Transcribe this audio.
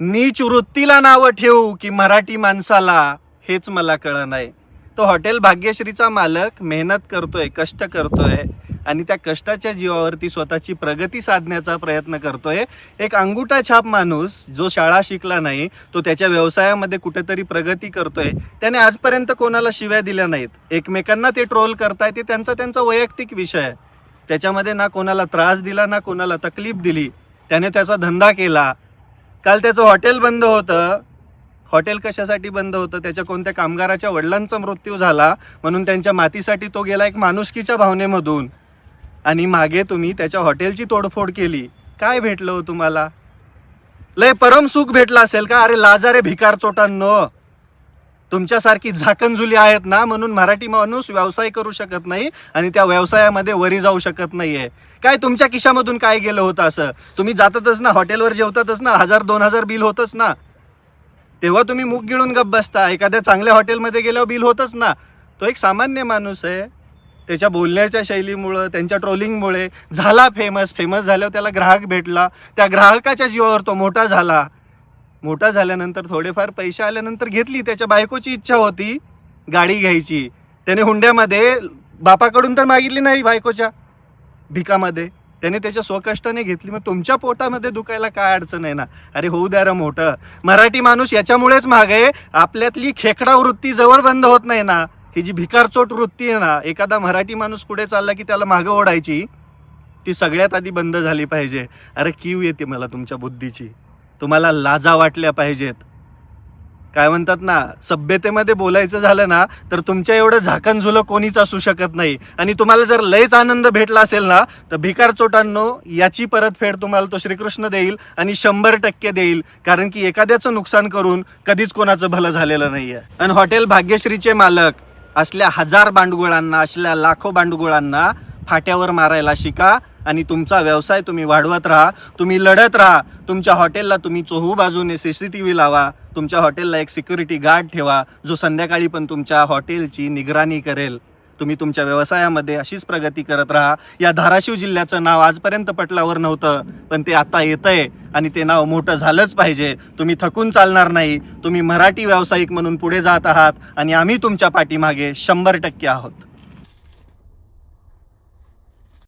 नीच वृत्तीला नावं ठेवू की मराठी माणसाला हेच मला कळं नाही तो हॉटेल भाग्यश्रीचा मालक मेहनत करतोय कष्ट करतोय आणि त्या कष्टाच्या जीवावरती स्वतःची प्रगती साधण्याचा प्रयत्न करतोय. एक अंगुठा छाप माणूस जो शाळा शिकला नाही तो त्याच्या व्यवसायामध्ये कुठेतरी प्रगती करतोय. त्याने आजपर्यंत कोणाला शिव्या दिल्या नाहीत. एकमेकांना ते ट्रोल करताय ते त्यांचा त्यांचा वैयक्तिक विषय. आहे त्याच्यामध्ये ना कोणाला त्रास दिला ना कोणाला तकलीफ दिली. त्याने त्याचा धंदा केला. काल त्याचं हॉटेल बंद होतं. हॉटेल कशासाठी बंद होतं? त्याच्या कोणत्या कामगाराच्या वडिलांचा मृत्यू झाला? म्हणून त्यांच्या मातीसाठी तो गेला एक माणुसकीच्या भावनेमधून. आणि मागे तुम्ही त्याच्या हॉटेलची तोडफोड केली. काय भेटलं हो तुम्हाला? लय परम सुख भेटलं असेल का? अरे लाजारे भिकार चोटांनो. तुमच्यासारखी झाकणझुली आहेत ना म्हणून मराठी माणूस व्यवसाय करू शकत नाही आणि त्या व्यवसायामध्ये वरी जाऊ शकत नाहीये. काय तुमच्या खिशामधून काय गेलं होतं असं? तुम्ही जातातच ना हॉटेलवर जेवतातच ना हजार दोन हजार बिल होतच ना. तेव्हा तुम्ही मुख गिळून गप बसता एखाद्या चांगल्या हॉटेलमध्ये गेल्यावर बिल होतच ना. तो एक सामान्य माणूस आहे. त्याच्या बोलण्याच्या शैलीमुळं त्यांच्या ट्रोलिंगमुळे झाला फेमस फेमस झाल्यावर त्याला ग्राहक भेटला. त्या ग्राहकाच्या जीवावर तो मोठा झाला. मोठा झाल्यानंतर थोडेफार पैसे आल्यानंतर घेतली. त्याच्या बायकोची इच्छा होती गाडी घ्यायची. त्याने हुंड्यामध्ये बापाकडून तर मागितली नाही बायकोच्या भिकामध्ये. त्याने त्याच्या स्वकष्टाने घेतली. मग तुमच्या पोटामध्ये दुखायला काय अडचण आहे ना? अरे होऊ द्या रे मोठं. मराठी माणूस याच्यामुळेच मागे आहे आपल्यातली खेकडा वृत्ती जवळ बंद होत नाही ना. ही जी भिकारचोट वृत्ती आहे ना एखादा मराठी माणूस पुढे चालला की त्याला मागं ओढायची ती सगळ्यात आधी बंद झाली पाहिजे. अरे कीव येते मला तुमच्या बुद्धीची. तुम्हाला लाजा वाटल्या पाहिजेत. काय म्हणतात ना सभ्यतेमध्ये बोलायचं झालं ना तर तुमच्या एवढं झाकण झुलं कोणीच असू शकत नाही. आणि तुम्हाला जर लयच आनंद भेटला असेल ना तर भिकार चोटांनो याची परतफेड तुम्हाला तो श्रीकृष्ण देईल आणि शंभर टक्के देईल. कारण की एखाद्याचं नुकसान करून कधीच कोणाचं भलं झालेलं नाही आहे आणि हॉटेल भाग्यश्रीचे मालक असल्या हजार भांडगुळांना असल्या लाखो भांडगुळांना फाट्यावर मारायला शिका. आणि तुमचा व्यवसाय तुम्ही वाढवत राहा तुम्ही लढत राहा. तुमच्या हॉटेलला तुम्ही चोहू बाजूने सी सी टी व्ही लावा. तुमच्या हॉटेलला एक सिक्युरिटी गार्ड ठेवा जो संध्याकाळी पण तुमच्या हॉटेलची निगराणी करेल. तुम्ही तुमच्या व्यवसायामध्ये अशीच प्रगती करत राहा. या धाराशिव जिल्ह्याचं नाव आजपर्यंत पटलावर नव्हतं पण ते आता येतंय आणि ते नाव मोठं झालंच पाहिजे. तुम्ही थकून चालणार नाही. तुम्ही मराठी व्यावसायिक म्हणून पुढे जात आहात आणि आम्ही तुमच्या पाठीमागे शंभर टक्के आहोत.